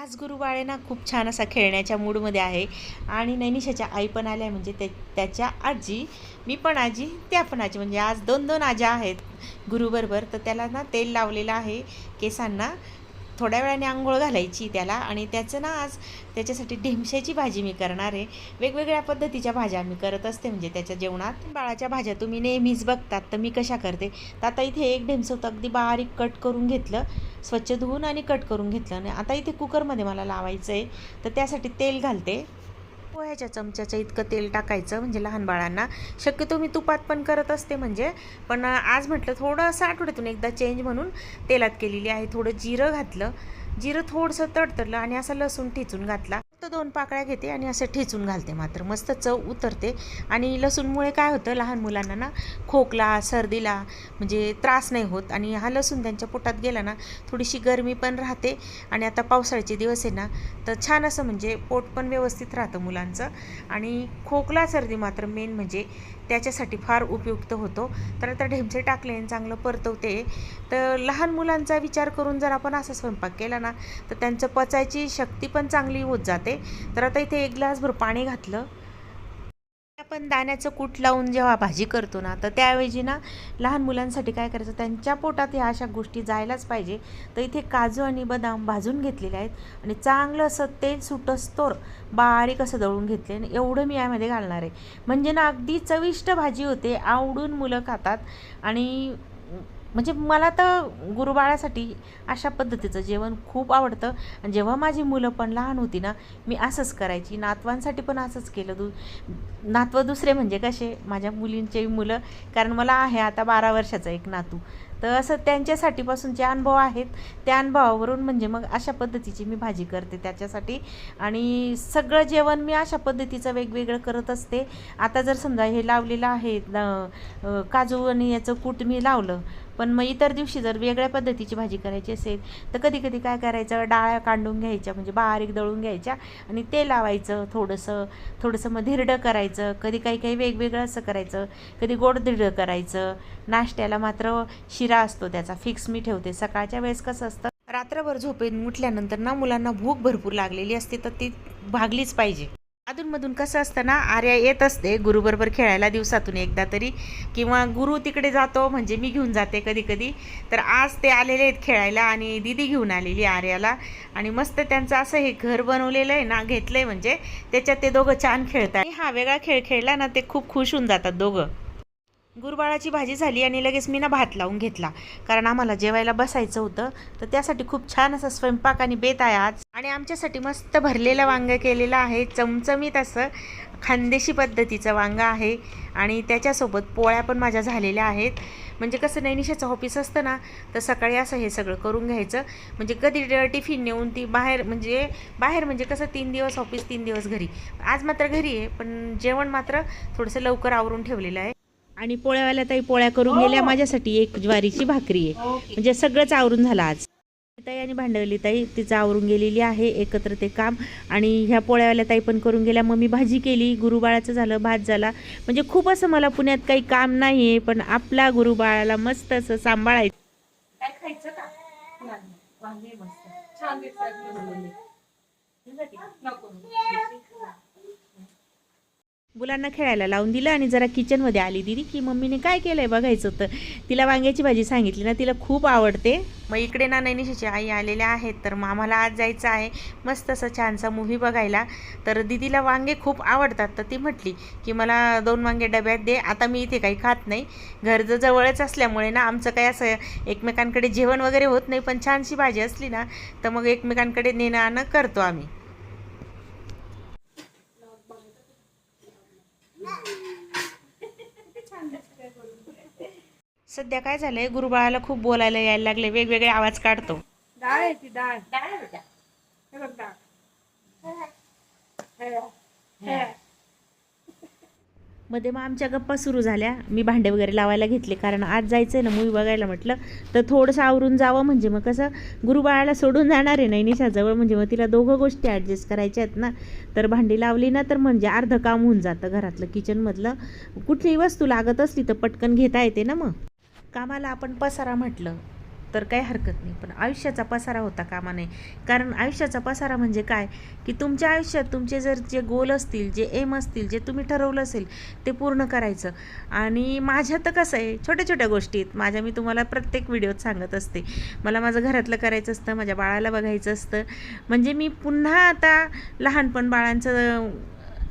आज गुरुबाळे ना खूप छान असा खेळण्याच्या मूडमध्ये आहे. आणि नैनिशाच्या आई पण आल्या म्हणजे त्या त्याच्या आजी मी पण आजी त्या पण आजी. म्हणजे आज दोन दोन आज्या आहेत गुरुबरोबर तर त्याला ना तेल लावलेलं आहे केसांना. थोड्या वेळाने आंघोळ घालायची त्याला. आणि त्याचं ना आज त्याच्यासाठी ढेमशाची भाजी मी करणार आहे. वेगवेगळ्या पद्धतीच्या भाज्या मी करत असते म्हणजे त्याच्या जेवणात. बाळाच्या भाज्या तुम्ही नेहमीच बघतात तर मी कशा करते? तर आता इथे एक ढेमसं होतं अगदी बारीक कट करून घेतलं. स्वच्छ धुवून आणि कट करून घेतलं आणि आता इथे कुकरमध्ये मला लावायचं आहे तर त्यासाठी तेल घालते. पोह्याच्या चमच्याचं इतकं तेल टाकायचं म्हणजे लहान बाळांना. शक्यतो मी तुपात पण करत असते म्हणजे. पण आज म्हटलं थोडंसं आठवड्यातून एकदा चेंज म्हणून तेलात केलेली आहे. थोडं जिरं घातलं. जिरं थोडंसं तडतडलं आणि असं लसूण ठेचून घातला. दोन पाकळ्या घेते आणि असं ठेचून घालते मात्र. मस्त चव उतरते. आणि लसूणमुळे काय होतं लहान मुलांना ना खोकला सर्दीला म्हणजे त्रास नाही होत. आणि हा लसूण त्यांच्या पोटात गेला ना थोडीशी गरमी पण राहते. आणि आता पावसाळ्याचे दिवस आहे ना तर छान असं म्हणजे पोट पण व्यवस्थित राहतं मुलांचं. आणि खोकला सर्दी मात्र मेन म्हणजे त्याच्यासाठी फार उपयुक्त होतो. तर आता ढेमचे टाकले आणि चांगलं परतवते. तर लहान मुलांचा विचार करून जर आपण असा स्वयंपाक केला ना तर त्यांचं पचायची शक्ती पण चांगली होत जाते. तर आता इथे एक ग्लासभर पाणी घातलं. आपण दाण्याचं कूट लावून जेव्हा भाजी करतो ना तर त्याऐवजी ना लहान मुलांसाठी काय करायचं त्यांच्या पोटात ह्या अशा गोष्टी जायलाच पाहिजे. तर इथे काजू आणि बदाम भाजून घेतलेले आहेत आणि चांगलं असं तेल सुटस्तोर बारीक असं दळून घेतले आणि एवढं मी यामध्ये घालणार आहे. म्हणजे ना अगदी चविष्ट भाजी होते आवडून मुलं खातात आणि म्हणजे मला तर गुरुबाळासाठी अशा पद्धतीचं जेवण खूप आवडतं. आणि जेव्हा माझी मुलं पण लहान होती ना मी असंच करायची. नातवांसाठी पण असंच केलं. दु नातवं दुसरे म्हणजे कसे? माझ्या मुलींचे मुलं कारण मला आहे आता बारा वर्षाचा एक नातू. तर असं त्यांच्यासाठीपासून जे अनुभव आहेत त्या अनुभवावरून म्हणजे मग अशा पद्धतीची मी भाजी करते त्याच्यासाठी. आणि सगळं जेवण मी अशा पद्धतीचं वेगवेगळं करत असते. आता जर समजा हे लावलेलं आहे न- काजू आणि याचं कूट मी लावलं पण मग इतर दिवशी जर वेगळ्या पद्धतीची भाजी करायची असेल तर कधी कधी काय करायचं? डाळ्या कांडून घ्यायच्या म्हणजे बारीक दळून घ्यायच्या आणि ते लावायचं थोडंसं. थोडंसं मग धिरडं करायचं. कधी काही काही वेगवेगळं असं करायचं. कधी गोड धिरडं करायचं. नाश्त्याला मात्र शिरा असतो त्याचा. फिक्स मी ठेवते. सकाळच्या वेळेस कसं असतं? रात्रभर झोपेन उठल्यानंतर ना मुलांना भूक भरपूर लागलेली असते तर ती भागलीच पाहिजे. अधूनमधून कसं असतं ना आर्या येत असते गुरुबरोबर खेळायला दिवसातून एकदा तरी. किंवा गुरु तिकडे जातो म्हणजे मी घेऊन जाते कधी कधी तर आज ते आलेले आहेत खेळायला आणि दिदी घेऊन आलेली आर्याला. आणि मस्त त्यांचं असं हे घर बनवलेलं आहे ना घेतलं आहे म्हणजे त्याच्यात ते दोघं छान खेळतात. हा वेगळा खेळ खेळला ना ते खूप खुश होऊन जातात दोघं. गुरबाळाची भाजी झाली आणि लगेच मी ना भात लावून घेतला. कारण आम्हाला जेवायला बसायचं होतं. तर त्यासाठी खूप छान असा स्वयंपाक आणि बेत आहे आज. आणि आमच्यासाठी मस्त भरलेलं वांगं केलेलं आहे. चमचमीत असं खानदेशी पद्धतीचं वांगं आहे. आणि त्याच्यासोबत पोळ्या पण माझ्या झालेल्या आहेत. म्हणजे कसं नैनिशाचं ऑफिस असतं ना तर सकाळी असं हे सगळं करून घ्यायचं. म्हणजे कधी टिफिन नेऊन ती बाहेर म्हणजे बाहेर म्हणजे कसं तीन दिवस ऑफिस तीन दिवस घरी. आज मात्र घरी आहे पण जेवण मात्र थोडंसं लवकर आवरून ठेवलेलं आहे. आणि पोळ्यावाल्या ताई पोळ्या करून गेल्या माझ्यासाठी एक ज्वारीची भाकरी आहे. म्हणजे सगळंच आवरून झालं आज. ताई आणि भांडवली ताई तिचं आवरून गेलेली आहे एकत्र ते काम. आणि ह्या पोळ्यावाल्या ताई पण करून गेल्या. मग मी भाजी केली गुरुबाळाचं झालं भात झाला. म्हणजे खूप असं मला पुण्यात काही काम नाही आहे पण आपला गुरुबाळाला मस्त असं सांभाळायचं. काय खायचं का? वांगे मस्त. छान नको. मुलांना खेळायला लावून दिलं आणि जरा किचनमध्ये आली दिदी की मम्मीने काय केलंय बघायचं होतं. तिला वांग्याची भाजी सांगितली ना तिला खूप आवडते. मग इकडे ना नैनिशाची आई आलेल्या आहेत तर मग आम्हाला आज जायचं आहे. मस्त असं छानसा मूव्ही बघायला. तर दिदीला वांगे खूप आवडतात. तर ती म्हटली की मला दोन वांगे डब्यात दे. आता मी इथे काही खात नाही. घर जवळच असल्यामुळे ना आमचं काही असं एकमेकांकडे जेवण वगैरे होत नाही पण छानशी भाजी असली ना तर मग एकमेकांकडे नेणं आणं करतो आम्ही. सध्या काय झालंय? गुरुबाळाला खूप बोलायला यायला लागले. वेगवेगळे आवाज काढतो. डाळ आहे ती डाळ. डाळ आहे बेटा हे बघ डाळ. हे, हे. मध्ये मग आमच्या गप्पा सुरू झाल्या. मी भांडे वगैरे लावायला घेतले कारण आज जायचं आहे ना मूवी बघायला म्हटलं. तर थोडंसं आवरून जावं म्हणजे मग कसं गुरुबाळाला सोडून जाणार आहे नाही निशाजवळ. म्हणजे मग तिला दोघं गोष्टी ॲडजस्ट करायच्या आहेत ना. तर भांडी लावली ना तर म्हणजे अर्धं काम होऊन जातं घरातलं. किचनमधलं कुठलीही वस्तू लागत असली तर पटकन घेता येते ना मग. कामाला आपण पसारा म्हटलं तर काही हरकत नाही. पण आयुष्याचा पसारा होता कामा नये कारण आयुष्याचा पसारा म्हणजे काय? की तुमच्या आयुष्यात तुमचे जर जे गोल असतील जे एम असतील जे तुम्ही ठरवलं असेल ते पूर्ण करायचं. आणि माझ्या तर कसं आहे छोट्या छोट्या गोष्टी आहेत. माझ्या मी तुम्हाला प्रत्येक व्हिडिओत सांगत असते. मला माझं घरातलं करायचं असतं माझ्या बाळाला बघायचं असतं. म्हणजे मी पुन्हा आता लहानपण बाळांचं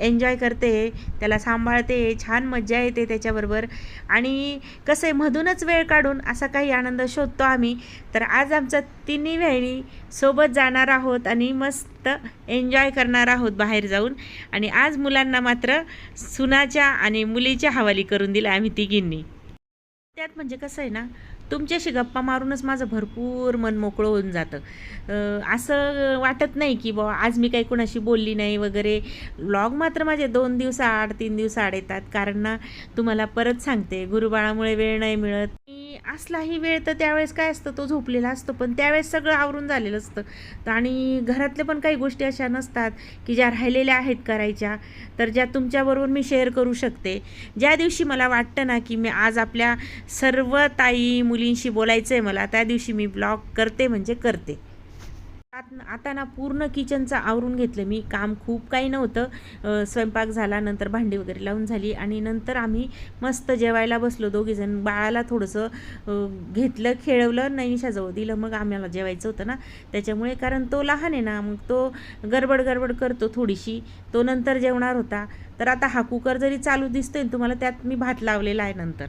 एन्जॉय करते त्याला सांभाळते छान मज्जा येते त्याच्याबरोबर. आणि कसं आहे मधूनच वेळ काढून असा काही आनंद शोधतो आम्ही. तर आज आमचा तिन्ही वेळी सोबत जाणार आहोत आणि मस्त एन्जॉय करणार आहोत बाहेर जाऊन. आणि आज मुलांना मात्र सुनाच्या आणि मुलीच्या हवाली करून दिला आम्ही तिघींनी. त्यात म्हणजे कसं आहे ना तुमच्याशी गप्पा मारूनच माझं भरपूर मन मोकळं होऊन जातं. असं वाटत नाही की बुवा आज मी काही कोणाशी बोलली नाही वगैरे. ब्लॉग मात्र माझे दोन दिवसाआड तीन दिवसाआड येतात. कारण ना तुम्हाला परत सांगते गुरुबाळामुळे वेळ नाही मिळत. आणि असलाही वेळ तर त्यावेळेस काय असतं तो झोपलेला असतो. पण त्यावेळेस सगळं आवरून झालेलं असतं. तर आणि घरातले पण काही गोष्टी अशा नसतात की ज्या राहिलेल्या आहेत करायच्या तर ज्या तुमच्याबरोबर मी शेअर करू शकते. ज्या दिवशी मला वाटतं ना की मी आज आपल्या सर्व ताई मुलींशी बोलायचं आहे मला त्या दिवशी मी ब्लॉग करते म्हणजे करते. आत- आता ना पूर्ण किचनचं आवरून घेतलं. मी काम खूप काही नव्हतं. स्वयंपाक झाला नंतर भांडी वगैरे लावून झाली आणि नंतर आम्ही मस्त जेवायला बसलो. दोघीजण बाळाला थोडंसं घेतलं खेळवलं नैनिशाजवळ दिलं. मग आम्हाला जेवायचं होतं ना. त्याच्यामुळे कारण तो लहान आहे ना मग तो गडबड गडबड करतो थोडीशी. तो नंतर जेवणार होता. तर आता हा कुकर जरी चालू दिसतोय ना तुम्हाला त्यात मी भात लावलेला आहे नंतर.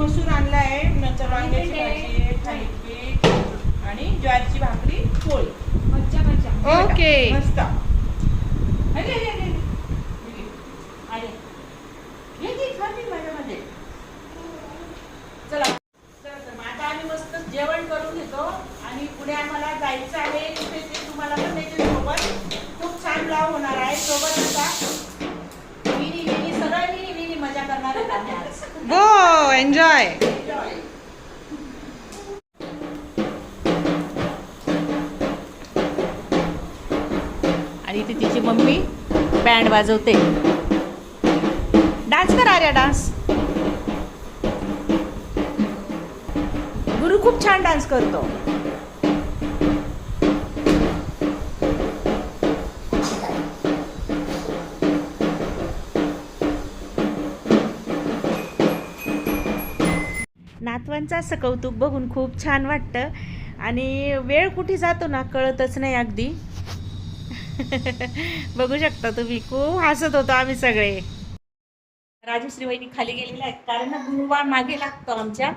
मसूर आणला आहे नंतर वांग्याची भाजी आहे थालीपीठ आणि ज्वारीची भाकरी पोळी. ओके. मस्त. चला. तर आता आम्ही मस्त जेवण करून घेतो. आणि पुढे आम्हाला जायचं आहे. ते तुम्हाला पण त्याच्या सोबत. खूप छान ब्लॉग होणार आहे. सोबत आता एन्जॉय आणि ती तिची मम्मी बँड वाजवते. डान्स करा रे डान्स गुरु खूप छान डान्स करतो. नातवांचं असं कौतुक बघून खूप छान वाटतं. आणि वेळ कुठे जातो ना कळतच नाही अगदी. बघू शकता तुम्ही खूप हसत होतो आम्ही सगळे. राजश्री वहिनी खाली गेलेल्या आहेत कारण ना गुरुवार मागे लागतो आमच्या.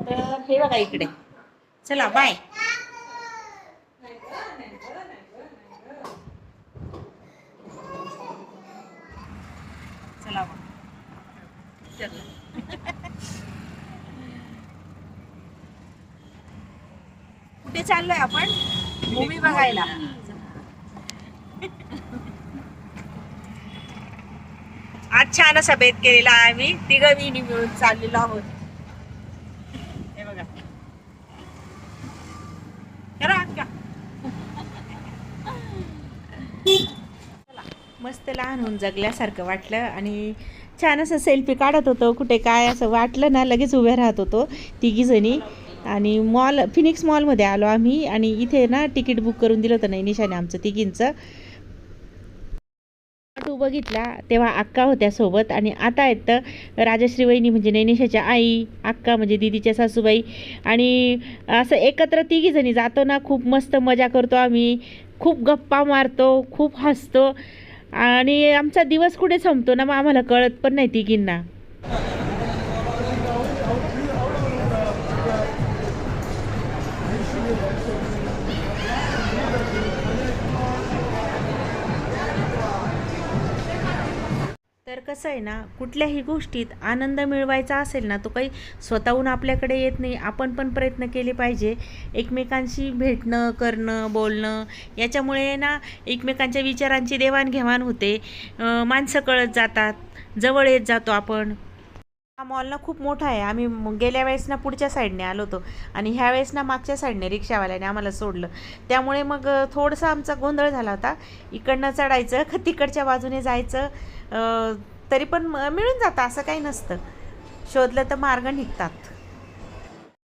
तर हे बघा इकडे. चला बाय चला चला. चाललोय आपण. मूवी बघायला. आज छान असा बेत केलेला आहे आम्ही. तिघं विणी मिळून चाललेलो आहोत. हे बघा. करा मस्त लहान होऊन जगल्यासारखं वाटलं आणि छान असं सेल्फी काढत होतो. कुठे काय असं वाटलं ना लगेच उभे राहत होतो. तिघीजणी आणि मॉल फिनिक्स मॉलमध्ये आलो आम्ही आणि इथे ना तिकीट बुक करून दिलं होतं नैनिशाने आमचं तिघींचं. तू बघितला तेव्हा अक्का होत्या सोबत आणि आता आहेत तर राजश्री वहिनी म्हणजे नैनिशाच्या आई अक्का म्हणजे दिदीच्या सासूबाई आणि असं एकत्र तिघीजणी जातो ना खूप मस्त मजा करतो आम्ही. खूप गप्पा मारतो खूप हसतो आणि आमचा दिवस कुठे संपतो ना मग आम्हाला कळत पण नाही तिघींना. तर कसं आहे ना कुठल्याही गोष्टीत आनंद मिळवायचा असेल ना तो काही स्वतःहून आपल्याकडे येत नाही. आपण पण प्रयत्न केले पाहिजे. एकमेकांशी भेटणं करणं बोलणं याच्यामुळे ना एकमेकांच्या विचारांची देवाणघेवाण होते. माणसं कळत जातात. जवळ येत जातो आपण. हा मॉल ना खूप मोठा आहे. आम्ही गेल्या वेळेस ना पुढच्या साईडने आलो होतो. आणि ह्या वेळेस ना मागच्या साईडने रिक्षावाल्याने आम्हाला सोडलं. त्यामुळे मग थोडंसं आमचा गोंधळ झाला होता. इकडनं चढायचं का तिकडच्या बाजूने जायचं तरी पण म- मिळून जातं असं काही नसतं. शोधलं तर मार्ग निघतात.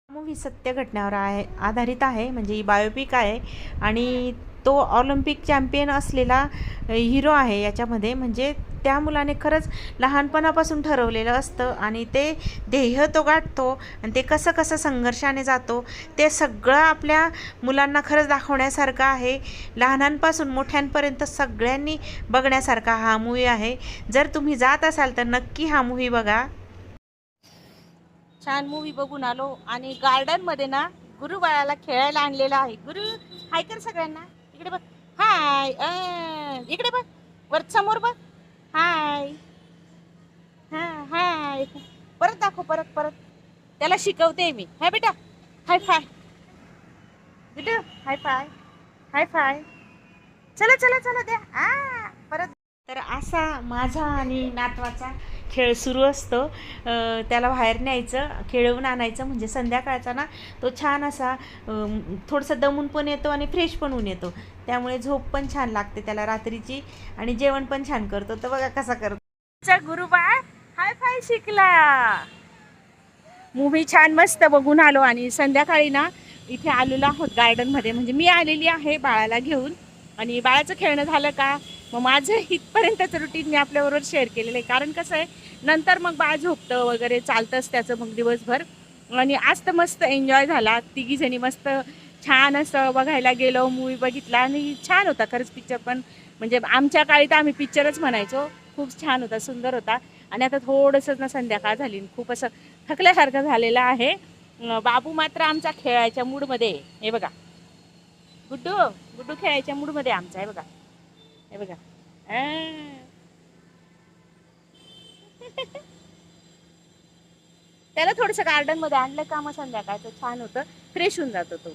मूवी सत्य घटनेवर आहे आधारित आहे म्हणजे ही बायोपिक आहे. आणि तो ऑलिम्पिक चॅम्पियन असलेला हिरो आहे याच्यामध्ये. म्हणजे त्या मुलाने खरंच लहानपणापासून ठरवलेलं असतं आणि ते ध्येय तो गाठतो आणि ते कसं कसं संघर्षाने जातो ते सगळं आपल्या मुलांना खरंच दाखवण्यासारखं आहे. लहानांपासून मोठ्यांपर्यंत सगळ्यांनी बघण्यासारखा हा मूवी आहे. जर तुम्ही जात असाल तर नक्की हा मूवी बघा. छान मूवी बघून आलो आणि गार्डनमध्ये ना गुरु बाळाला खेळायला आणलेला आहे. गुरु हाय कर सगळ्यांना. इकडे बघ. हाय इकडे बघ. वर समोर बघ. हाय. हा हाय. परत दाखव परत परत. त्याला शिकवते मी. हाय बेटा. High five. बेटा हाय फाय. हाय फाय. चला चला चला द्या. आ परत. तर असा माझा आणि नातवाचा खेळ सुरू असतो. त्याला बाहेर न्यायचं खेळवून आणायचं. म्हणजे संध्याकाळचा ना तो छान असा थोडंसं दमून पण येतो आणि फ्रेश पण होऊन येतो. त्यामुळे झोप पण छान लागते त्याला रात्रीची आणि जेवण पण छान करतो. तर बघा कसा करतो. गुरुबा हाय फाय शिकला. मूवी छान मस्त बघून आलो आणि संध्याकाळी ना इथे आलेलो आहोत गार्डनमध्ये म्हणजे मी आलेली आहे बाळाला घेऊन. आणि बाळाचं खेळणं झालं का? मग माझं इथपर्यंतचं रुटीन मी आपल्याबरोबर शेअर केलेलं आहे. कारण कसं आहे नंतर मग बाळ झोपतं वगैरे चालतंच त्याचं मग दिवसभर. आणि आज तर मस्त एन्जॉय झाला. तिघीजणी मस्त छान असं बघायला गेलो मूवी बघितला आणि छान होता खरंच पिक्चर पण. म्हणजे आमच्या काळी तर आम्ही पिक्चरच म्हणायचो. खूप छान होता सुंदर होता. आणि आता थोडंसं ना संध्याकाळ झाली खूप असं थकल्यासारखं झालेलं आहे. बाबू मात्र आमचा खेळायच्या मूडमध्ये हे बघा. गुड्डू गुड्डू खेळायच्या मूडमध्ये आहे आमचा. आहे बघा. हे बघा. त्याला थोडस गार्डनमध्ये आणलं का मग संध्याकाळचं छान होतं. फ्रेश होऊन जातो तो.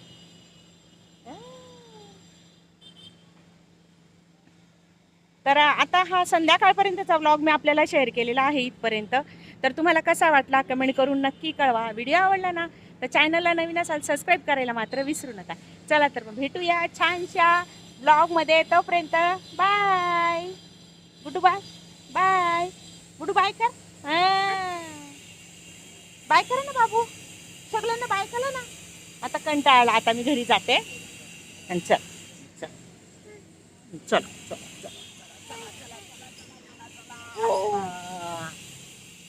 तर आता हा संध्याकाळपर्यंतचा व्लॉग मी आपल्याला शेअर केलेला आहे इथपर्यंत. तर तुम्हाला कसा वाटला कमेंट करून नक्की कळवा. व्हिडिओ आवडला ना तर चॅनलला नवीन असाल सबस्क्राईब करायला मात्र विसरू नका. चला तर मग भेटूया छानशा ब्लॉगमध्ये येतोपर्यंत bye. Goodbye. Bye. Goodbye कर. बाय करा ना बाबू. सगळ्यांना बाय करा ना. आता कंटाळला आता मी घरी जाते. आणि चल चल. चल. चल.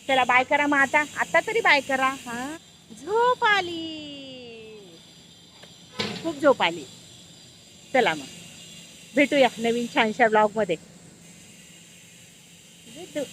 चला बाय करा मग आता. आता तरी बाय करा. हा. झोप आली. खूप झोप आली. चला मग. भेटूया नवीन छानशा ब्लॉगमध्ये भेटू.